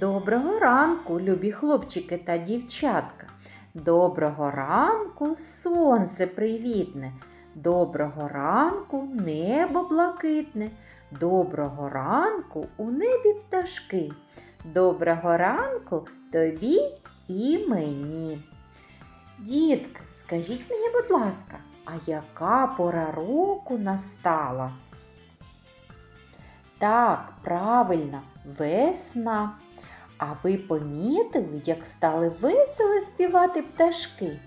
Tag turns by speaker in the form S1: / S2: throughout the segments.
S1: Доброго ранку, любі хлопчики та дівчатка. Доброго ранку, сонце привітне. Доброго ранку, небо блакитне. Доброго ранку у небі пташки. Доброго ранку тобі і мені. Дітки, скажіть мені, будь ласка, а яка пора року настала? Так, правильно, весна. А ви помітили, як стали весело співати пташки?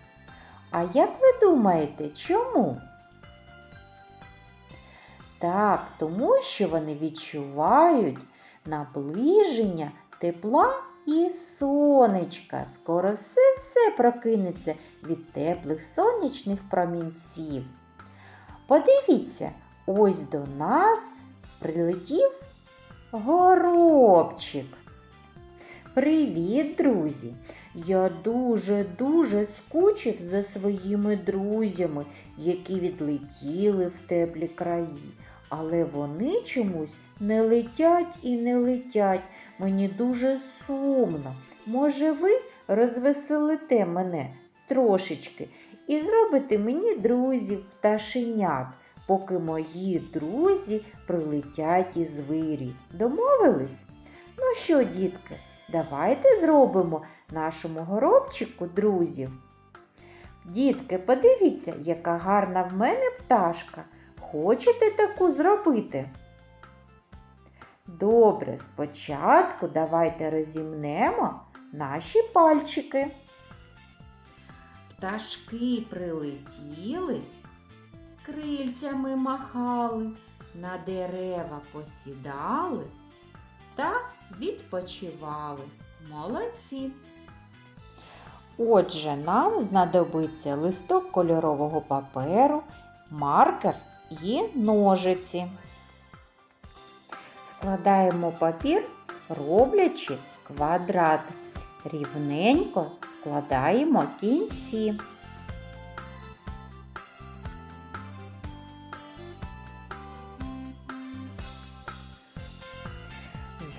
S1: А як ви думаєте, чому? Так, тому що вони відчувають наближення тепла і сонечка. Скоро все-все прокинеться від теплих сонячних промінців. Подивіться, ось до нас прилетів горобчик. Привіт, друзі! Я дуже-дуже скучив за своїми друзями, які відлетіли в теплі краї. Але вони чомусь не летять і не летять. Мені дуже сумно. Може, ви розвеселите мене трошечки і зробите мені друзів пташенят, поки мої друзі прилетять із вирі. Домовились? Ну що, дітки? Давайте зробимо нашому горобчику друзів. Дітки, подивіться, яка гарна в мене пташка. Хочете таку зробити? Добре, спочатку давайте розімнемо наші пальчики. Пташки прилетіли, крильцями махали, на дерева посідали та відпочивали. Молодці. Отже, нам знадобиться листок кольорового паперу, маркер і ножиці. Складаємо папір, роблячи квадрат. Рівненько складаємо кінці.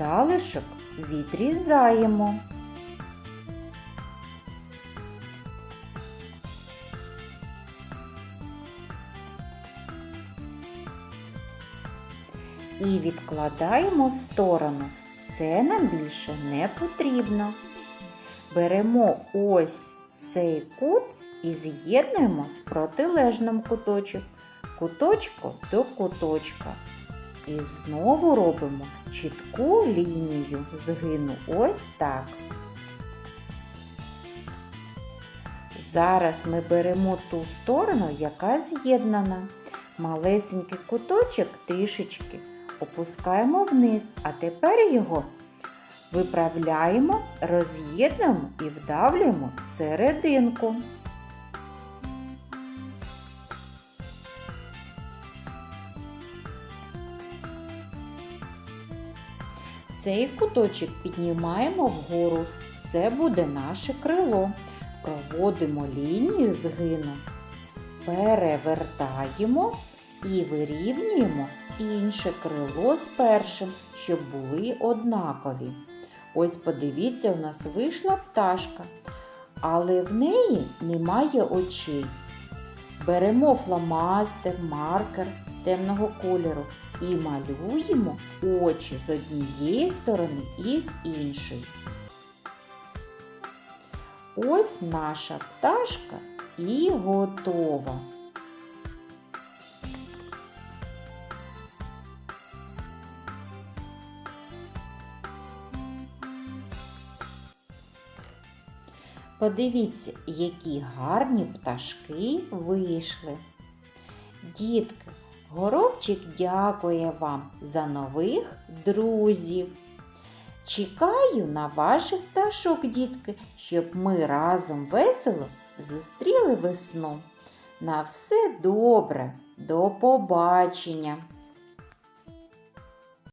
S1: Залишок відрізаємо. І відкладаємо в сторону. Це нам більше не потрібно. Беремо ось цей кут і з'єднуємо з протилежним куточок, куточку до куточка. І знову робимо чітку лінію згину ось так. Зараз ми беремо ту сторону, яка з'єднана. Малесенький куточок трішечки опускаємо вниз, а тепер його виправляємо, роз'єднуємо і вдавлюємо всерединку. Цей куточок піднімаємо вгору. Це буде наше крило. Проводимо лінію згину, перевертаємо і вирівнюємо інше крило з першим, щоб були однакові. Ось подивіться, у нас вийшла пташка, але в неї немає очей. Беремо фломастер, маркер темного кольору і малюємо очі з однієї сторони і з іншої. Ось наша пташка і готова. Подивіться, які гарні пташки вийшли. Дітки, горобчик дякує вам за нових друзів. Чекаю на ваших пташок, дітки, щоб ми разом весело зустріли весну. На все добре, до побачення!